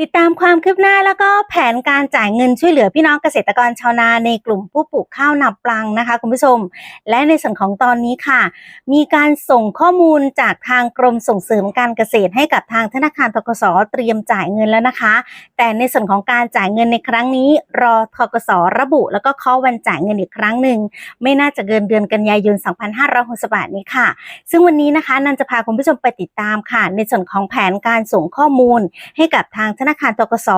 ติดตามความคืบหน้าแล้วก็แผนการจ่ายเงินช่วยเหลือพี่น้องเกษตรกรชาวนาในกลุ่มผู้ปลูกข้าวนาปลังนะคะคุณผู้ชม และในส่วนของตอนนี้ค่ะ มีการส่งข้อมูลจากทางกรมส่งเสริมการเกษตรให้กับทางธนาคารทกสเตรียมจ่ายเงินแล้วนะคะ แต่ในส่วนของการจ่ายเงินในครั้งนี้ รอทกสระบุ แล้วก็ข้อวันจ่ายเงินอีกครั้งหนึ่งไม่น่าจะเกินเดือนกันยายน 2568นี้ค่ะ ซึ่งวันนี้นะคะนันจะพาคุณผู้ชมไปติดตามค่ะ ในส่วนของแผนการส่งข้อมูลให้กับทางนาคารทกส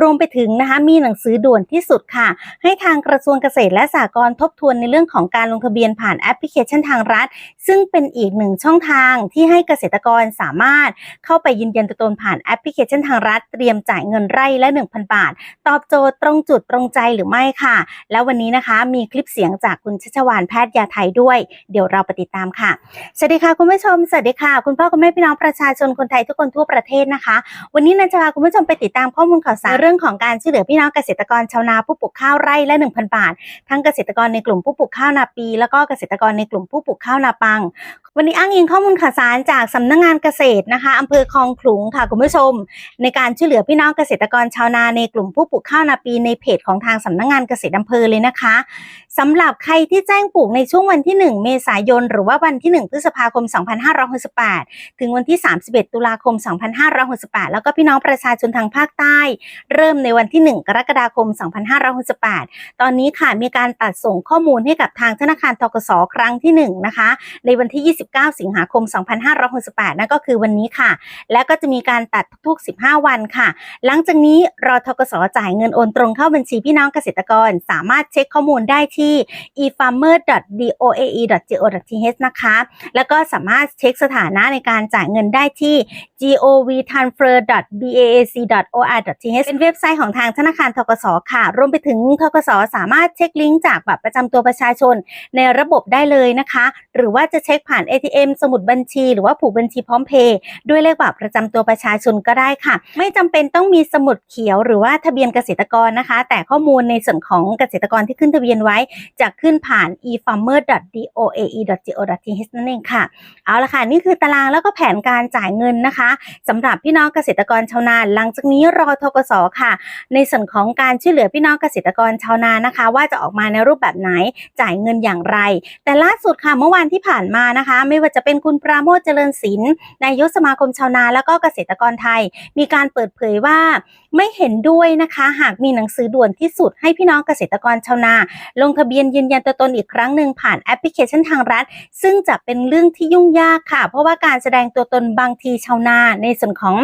รวมไปถึงนะคะมีหนังสือด่วนที่สุดค่ะ ให้ทางกระทรวงเกษตรและสหกรณ์ทบทวนในเรื่องของการลงทะเบียนผ่านแอปพลิเคชันทางรัฐ ซึ่งเป็นอีกหนึ่งช่องทางที่ให้เกษตรกรสามารถเข้าไปยืนยันตัวตนผ่านแอปพลิเคชันทางรัฐ เตรียมจ่ายเงินไร่ละ 1,000 บาท ตอบโจทย์ตรงจุดตรงใจหรือไม่ค่ะ แล้ววันนี้นะคะมีคลิปเสียงจากคุณชัชวานแพทย์ยาไทยด้วย เดี๋ยวเราไปติดตามค่ะสวัสดีค่ะคุณผู้ชมสวัสดีค่ะ คุณพ่อคุณแม่พี่น้องประชาชนคนไทยทุกคนทั่วประเทศนะคะ วันนี้นันจะพาคุณผู้ชมไปติดตามข้อมูลข่าวสารเรื่องของการช่วยเหลือพี่น้องเกษตรกรชาวนาผู้ปลูกข้าวไร่ละ 1,000 บาท ทั้งเกษตรกรในกลุ่มผู้ปลูกข้าวนาปี แล้วก็เกษตรกรในกลุ่มผู้ปลูกข้าวนาปัง วันนี้อ้างอิงข้อมูลข่าวสารจากสำนักงงานเกษตรนะคะอำเภอคลองขลุงค่ะคุณผู้ชม ในการช่วยเหลือพี่น้องเกษตรกรชาวนาในกลุ่มผู้ปลูกข้าวนาปีในเพจของทางสำนักงงานเกษตรอำเภอเลยนะคะสำหรับใครที่แจ้งปลูกในช่วงวันที่ 1 เมษายน หรือว่าวันที่ 1 พฤษภาคม 2568 ถึงวันที่ 31 ตุลาคม 2568 แล้วก็พี่น้องประชาชนทางภาคใต้ เริ่มในวันที่ 1 กรกฎาคม 2568 ตอนนี้ค่ะมีการตัดส่งข้อมูลให้กับทางธนาคารทกสครั้งที่ 1 นะคะ ในวันที่29สิงหาคม 2568 นั่นก็คือวันนี้ค่ะ แล้วก็จะมีการตัดทุก ๆ 15 วันค่ะ หลังจากนี้รอทกสจ่ายเงินโอนตรงเข้าบัญชีพี่น้องเกษตรกร สามารถเช็คข้อมูลได้ที่ efarmer.doae.go.th นะคะ แล้วก็สามารถเช็คสถานะในการจ่ายเงินได้ที่ govtransfer.baac.or.th เป็นเว็บไซต์ของทางธนาคารทกสค่ะ รวมไปถึงทกสสามารถเช็คลิงก์จากบัตรประจำตัวประชาชนในระบบได้เลยนะคะ หรือว่าจะเช็คผ่าน ATM สมุดบัญชี หรือว่าผูกบัญชีพร้อมเพย์ด้วยเลขบัตรประจำตัวประชาชนก็ได้ค่ะ ไม่จำเป็นต้องมีสมุดเขียวหรือว่าทะเบียนเกษตรกรนะคะ แต่ข้อมูลในส่วนของเกษตรกรที่ขึ้นทะเบียนไว้ จะขึ้นผ่าน efarmer.doae.go.th นั่นเองค่ะ เอาละค่ะ นี่คือตารางแล้วก็แผนการจ่ายเงินนะคะสำหรับพี่น้องเกษตรกรชาวนาหลังจากนี้รอทกสค่ะ ในส่วนของการช่วยเหลือพี่น้องเกษตรกรชาวนานะคะ ว่าจะออกมาในรูปแบบไหนจ่ายเงินอย่างไร แต่ล่าสุดค่ะเมื่อวานที่ผ่านมานะคะไม่ว่าจะเป็นคุณปราโมทเจริญศิลป์นายกสมาคมชาวนาแล้วก็เกษตรกรไทย มีการเปิดเผยว่าไม่เห็นด้วยนะคะ หากมีหนังสือด่วนที่สุดให้พี่น้องเกษตรกรชาวนา ลงทะเบียนยืนยันตัวตนอีกครั้งหนึ่งผ่านแอปพลิเคชันทางรัฐ ซึ่งจะเป็นเรื่องที่ยุ่งยากค่ะ เพราะว่าการแสดงตัวตนบางทีชาวนา ในส่วนของ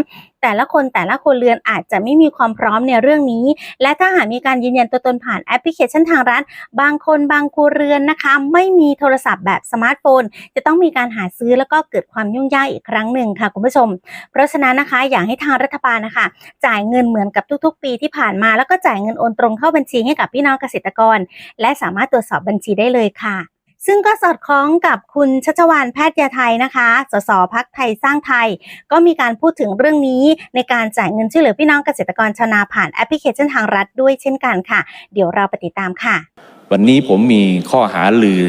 แต่ละคนแต่ละคนเรือนอาจจะไม่มีความพร้อมในเรื่องนี้ และถ้าหากมีการยืนยันตัวตนผ่านแอปพลิเคชันทางรัฐ บางคนบางครัวเรือนนะคะ ไม่มีโทรศัพท์แบบสมาร์ทโฟน จะต้องมีการหาซื้อแล้วก็เกิดความยุ่งยากอีกครั้งหนึ่งค่ะคุณผู้ชม เพราะฉะนั้นนะคะอยากให้ทางรัฐบาลนะคะ จ่ายเงินเหมือนกับทุกๆ ปีที่ผ่านมา แล้วก็จ่ายเงินโอนตรงเข้าบัญชีให้กับพี่น้องเกษตรกร และสามารถตรวจสอบบัญชีได้เลยค่ะซึ่งก็สอดคล้องกับคุณชัชวานแพทย์ยาไทยนะคะ สสพักไทยสร้างไทย ก็มีการพูดถึงเรื่องนี้ในการจ่ายเงินช่วยเหลือพี่น้องเกษตรกรชาวนาผ่านแอปพลิเคชันทางรัฐด้วยเช่นกันค่ะ เดี๋ยวเราไปติดตามค่ะ วันนี้ผมมีข้อหาลือ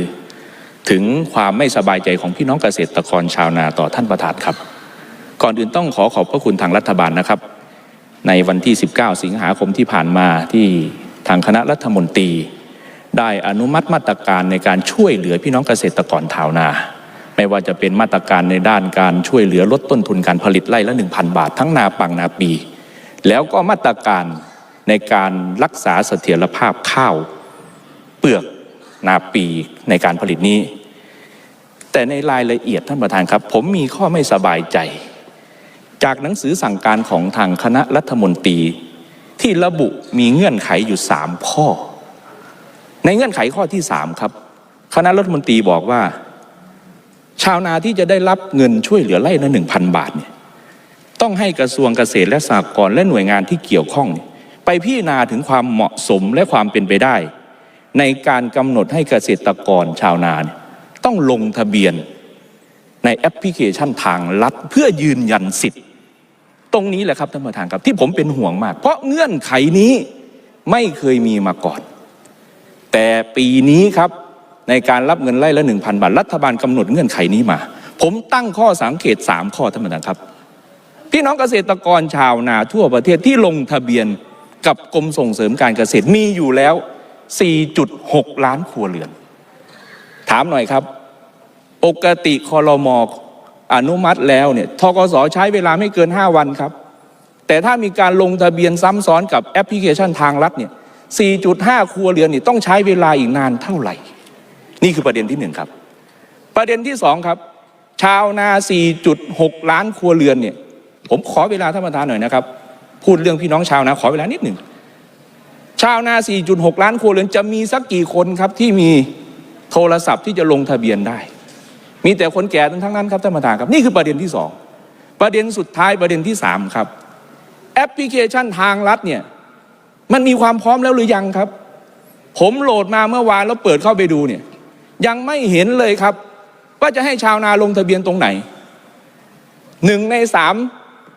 ถึงความไม่สบายใจของพี่น้องเกษตรกรชาวนาต่อท่านประธานครับ ก่อนอื่นต้องขอขอบพระคุณทางรัฐบาลนะครับ ในวันที่ 19 สิงหาคมที่ผ่านมาที่ทางคณะรัฐมนตรี ได้อนุมัติมาตรการในการช่วยเหลือพี่น้องเกษตรกรชาวนา ไม่ว่าจะเป็นมาตรการในด้านการช่วยเหลือลดต้นทุนการผลิตไร่ละ 1,000 บาท ทั้งนาปังนาปี แล้วก็มาตรการในการรักษาเสถียรภาพข้าวเปลือก นาปีในการผลิตนี้ แต่ในรายละเอียดท่านประธานครับ ผมมีข้อไม่สบายใจ จากหนังสือสั่งการของทางคณะรัฐมนตรี ที่ระบุมีเงื่อนไขอยู่สามข้อ ในเงื่อนไขข้อที่สามครับ คณะรัฐมนตรีบอกว่า ชาวนาที่จะได้รับเงินช่วยเหลือไร่ละหนึ่งพันบาทเนี่ยต้องให้กระทรวงเกษตรและสหกรณ์และหน่วยงานที่เกี่ยวข้อง ไปพิจารณาถึงความเหมาะสมและความเป็นไปได้ ในการกำหนดให้เกษตรกรชาวนาเนี่ยต้องลงทะเบียนในแอปพลิเคชันทางลัดเพื่อยืนยันสิทธิ์ ตรงนี้แหละครับท่านประธานครับที่ผมเป็นห่วงมาก เพราะเงื่อนไขนี้ไม่เคยมีมาก่อน แต่ปีนี้ครับในการรับเงินไร่ละ1,000 บาท รัฐบาลกำหนดเงื่อนไขนี้มา ผมตั้งข้อสังเกต 3 ข้อท่านประธานครับ พี่น้องเกษตรกรชาวนาทั่วประเทศที่ลงทะเบียนกับกรมส่งเสริมการเกษตรมีอยู่แล้ว 4.6 ล้านครัวเรือน ถามหน่อยครับ ปกติคอรมออนุมัติแล้วเนี่ยทกสใช้เวลาไม่เกิน 5 วันครับ แต่ถ้ามีการลงทะเบียนซ้ำซ้อนกับแอปพลิเคชันทางรัฐเนี่ย 4.5 ครัวเรือนนี่ต้องใช้เวลาอีกนานเท่าไหร่ นี่คือประเด็นที่หนึ่งครับ ประเด็นที่สองครับ ชาวนา 4.6 ล้านครัวเรือนเนี่ย ผมขอเวลาท่านประธานหน่อยนะครับ พูดเรื่องพี่น้องชาวนาขอเวลานิดหนึ่ง ชาวนา 4.6 ล้านครัวเรือนจะมีสักกี่คนครับที่มีโทรศัพท์ที่จะลงทะเบียนได้ มีแต่คนแก่ทั้งนั้นครับท่านประธานครับ นี่คือประเด็นที่สองประเด็นสุดท้ายประเด็นที่สามครับ แอปพลิเคชันทางรัฐเนี่ยมันมีความพร้อมแล้วหรือยังครับ ผมโหลดมาเมื่อวานแล้วเปิดเข้าไปดูเนี่ยยังไม่เห็นเลยครับ ว่าจะให้ชาวนาลงทะเบียนตรงไหนหนึ่งในสาม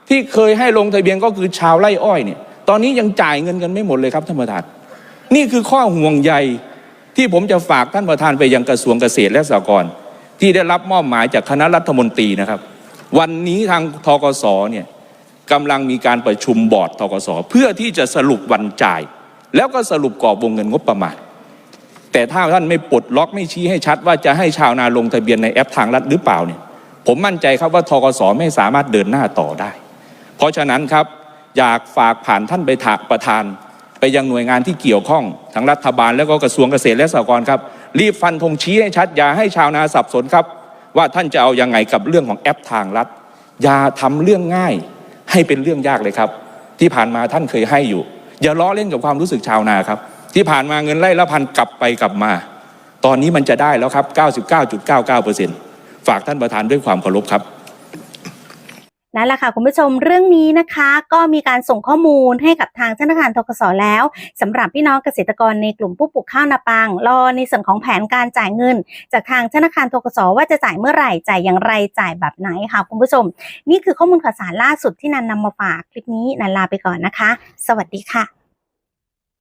ที่เคยให้ลงทะเบียนก็คือชาวไร่อ้อยเนี่ย ตอนนี้ยังจ่ายเงินกันไม่หมดเลยครับท่านประธาน นี่คือข้อห่วงใยที่ผมจะฝากท่านประธานไปยังกระทรวงเกษตรและสหกรณ์ที่ได้รับมอบหมายจากคณะรัฐมนตรีนะครับ วันนี้ทางทกสเนี่ยกำลังมีการประชุมบอร์ดทกสเพื่อที่จะสรุปวันจ่าย แล้วก็สรุปกรอบวงเงินงบประมาณ แต่ถ้าท่านไม่ปลดล็อกไม่ชี้ให้ชัด ว่าจะให้ชาวนาลงทะเบียนในแอปทางรัฐหรือเปล่าเนี่ยผมมั่นใจครับว่าทกสไม่สามารถเดินหน้าต่อได้ เพราะฉะนั้นครับ อยากฝากผ่านท่านไปถากประธาน ไปยังหน่วยงานที่เกี่ยวข้องทั้งรัฐบาลแล้วก็กระทรวงเกษตรและสหกรณ์ครับ รีบฟันธงชี้ให้ชัด อย่าให้ชาวนาสับสนครับ ว่าท่านจะเอายังไงกับเรื่องของแอปทางรัฐ อย่าทำเรื่องง่าย ให้เป็นเรื่องยากเลยครับ ที่ผ่านมาท่านเคยให้อยู่ อย่าล้อเล่นกับความรู้สึกชาวนาครับ ที่ผ่านมาเงินไร่ละพันกลับไปกลับมา ตอนนี้มันจะได้แล้วครับ 99.99%ฝากท่านประธานด้วยความเคารพครับ นั่นแหละค่ะคุณผู้ชมเรื่องนี้นะคะ ก็มีการส่งข้อมูลให้กับทางธนาคารทกสแล้วสำหรับพี่น้องเกษตรกรในกลุ่มผู้ปลูกข้าวนาปัง รอในส่วนของแผนการจ่ายเงิน จากทางธนาคารทกสว่าจะจ่ายเมื่อไหร่จ่ายอย่างไรจ่ายแบบไหนค่ะคุณผู้ชม นี่คือข้อมูลข่าวสารล่าสุดที่นันนำมาฝากคลิปนี้นันลาไปก่อนนะคะ สวัสดีค่ะ